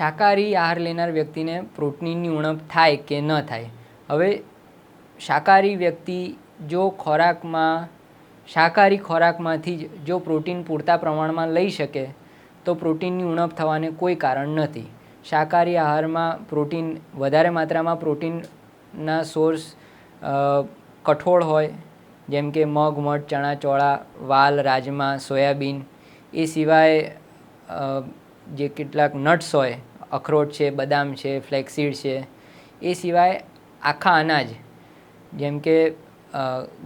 શાકાહારી આહાર લેનાર વ્યક્તિને પ્રોટીનની ઉણપ થાય કે ન થાય? હવે શાકાહારી વ્યક્તિ જો ખોરાકમાં, શાકાહારી ખોરાકમાંથી જ જો પ્રોટીન પૂરતા પ્રમાણમાં લઈ શકે, તો પ્રોટીનની ઉણપ થવાને કોઈ કારણ નથી. શાકાહારી આહારમાં પ્રોટીન, વધારે માત્રામાં પ્રોટીનના સોર્સ કઠોળ હોય, જેમ કે મગ, મઠ, ચણા, ચોળા, વાલ, રાજમા, સોયાબીન, એ સિવાય જે કેટલાક નટ્સ હોય અખરોટ છે, બદામ છે, ફ્લેક્સીડ છે, એ સિવાય આખા અનાજ. જેમ કે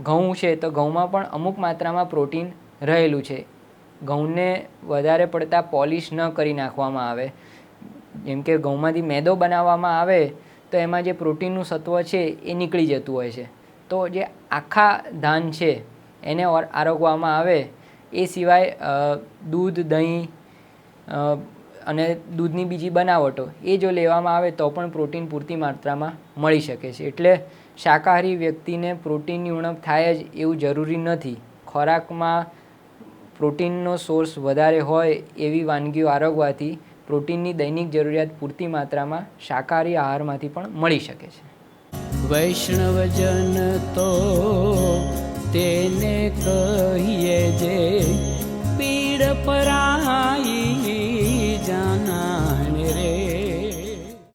ઘઉં છે, તો ઘઉંમાં પણ અમુક માત્રામાં પ્રોટીન રહેલું છે. ઘઉંને વધારે પડતા પોલિશ ન કરી નાખવામાં આવે. જેમ કે, ઘઉંમાંથી મેદો બનાવવામાં આવે, તો એમાં જે પ્રોટીનનું સત્વ છે, એ નીકળી જતું હોય છે. તો જે આખા ધાન છે, એને આરોગવામાં આવે. એ સિવાય દૂધ, દહીં અને દૂધની બીજી બનાવટો એ જો લેવામાં આવે તો પણ પ્રોટીન પૂરતી માત્રામાં મળી શકે છે. એટલે શાકાહારી વ્યક્તિને પ્રોટીનની ઉણપ થાય જ એવું જરૂરી નથી. ખોરાકમાં પ્રોટીનનો સોર્સ વધારે હોય એવી વાનગીઓ આરોગવાથી પ્રોટીનની દૈનિક જરૂરિયાત પૂરતી માત્રામાં શાકાહારી આહારમાંથી પણ મળી શકે છે. વૈષ્ણવજન તો તેને કહીએ જે પીડ પરાઈ